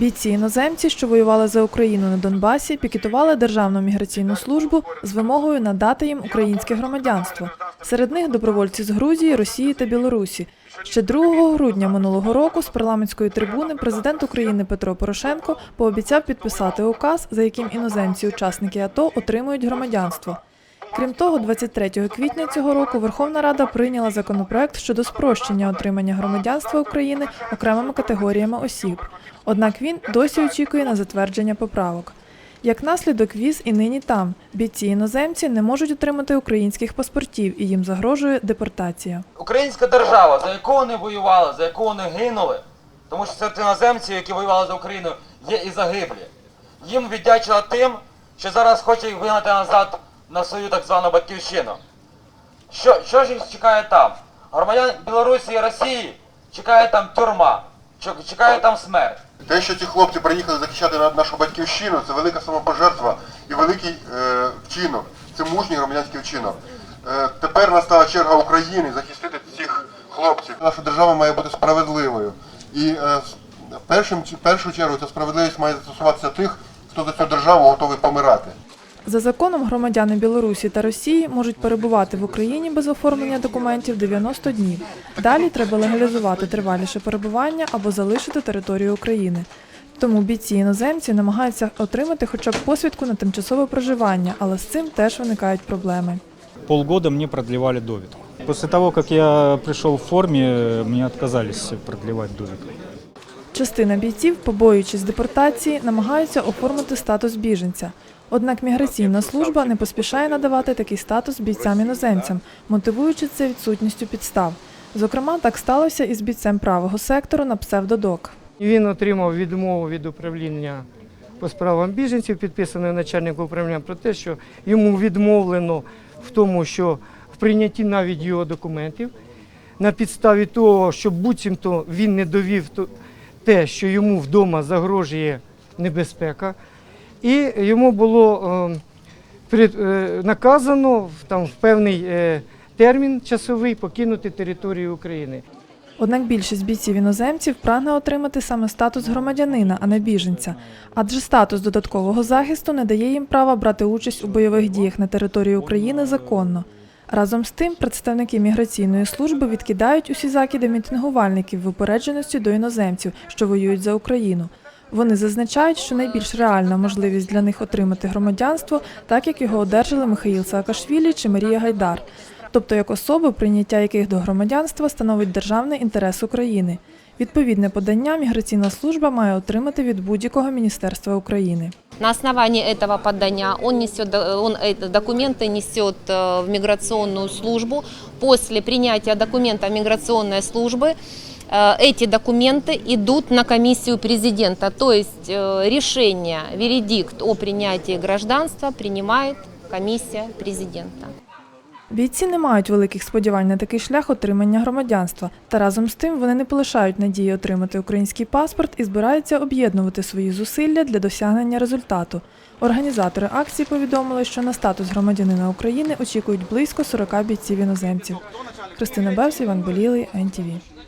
Бійці іноземці, що воювали за Україну на Донбасі, пікетували Державну міграційну службу з вимогою надати їм українське громадянство. Серед них добровольці з Грузії, Росії та Білорусі. Ще 2 грудня минулого року з парламентської трибуни президент України Петро Порошенко пообіцяв підписати указ, за яким іноземці-учасники АТО отримують громадянство. Крім того, 23 квітня цього року Верховна Рада прийняла законопроект щодо спрощення отримання громадянства України окремими категоріями осіб. Однак він досі очікує на затвердження поправок. Як наслідок віз і нині там бійці іноземці не можуть отримати українських паспортів і їм загрожує депортація. Українська держава, за яку вони воювали, за яку вони гинули, тому що серед іноземців, які воювали за Україну, є і загиблі. Їм віддячила тим, що зараз хоче їх вигнати назад на свою так звану батьківщину. Що, що ж їх чекає там? Громадян Білорусі і Росії чекає там тюрма, чекає там смерть. Те, що ці хлопці приїхали захищати на- нашу батьківщину, це велика самопожертва і великий е, вчинок. Це мужній громадянський вчинок. Е, тепер настала черга України захистити цих хлопців. Наша держава має бути справедливою. І е, в першу чергу ця справедливість має стосуватися тих, хто за цю державу готовий помирати. За законом громадяни Білорусі та Росії можуть перебувати в Україні без оформлення документів 90 днів. Далі треба легалізувати триваліше перебування або залишити територію України. Тому бійці іноземці намагаються отримати хоча б посвідку на тимчасове проживання, але з цим теж виникають проблеми. Полгода мне продлевали довідку. После того, как я пришел в форме, мне отказались продлевать довідку. Частина бійців, побоюючись депортації, намагаються оформити статус біженця. Однак міграційна служба не поспішає надавати такий статус бійцям-іноземцям, мотивуючи це відсутністю підстав. Зокрема, так сталося із бійцем правого сектору на псевдодок. Він отримав відмову від управління по справам біженців, підписаної начальником управління про те, що йому відмовлено в тому, що в прийнятті навіть його документів на підставі того, що буцімто він не довів то- те, що йому вдома загрожує небезпека, і йому було е, е, наказано там, в певний е, термін часовий покинути територію України. Однак більшість бійців іноземців прагне отримати саме статус громадянина, а не біженця, адже статус додаткового захисту не дає їм права брати участь у бойових діях на території України законно. Разом з тим, представники міграційної служби відкидають усі закиди мітингувальників в упередженості до іноземців, що воюють за Україну. Вони зазначають, що найбільш реальна можливість для них отримати громадянство, так як його одержали Михаїл Саакашвілі чи Марія Гайдар, тобто як особи, прийняття яких до громадянства становить державний інтерес України. Відповідне подання міграційна служба має отримати від будь-якого міністерства України. На основании этого подания он, несет, он документы несет э, в миграционную службу. После принятия документа миграционной службы э, эти документы идут на комиссию президента. То есть э, решение, вердикт о принятии гражданства принимает комиссия президента. Бійці не мають великих сподівань на такий шлях отримання громадянства, та разом з тим вони не полишають надії отримати український паспорт і збираються об'єднувати свої зусилля для досягнення результату. Організатори акції повідомили, що на статус громадянина України очікують близько 40 бійців іноземців. Христина Бевс, Іван Болілий, НТВ.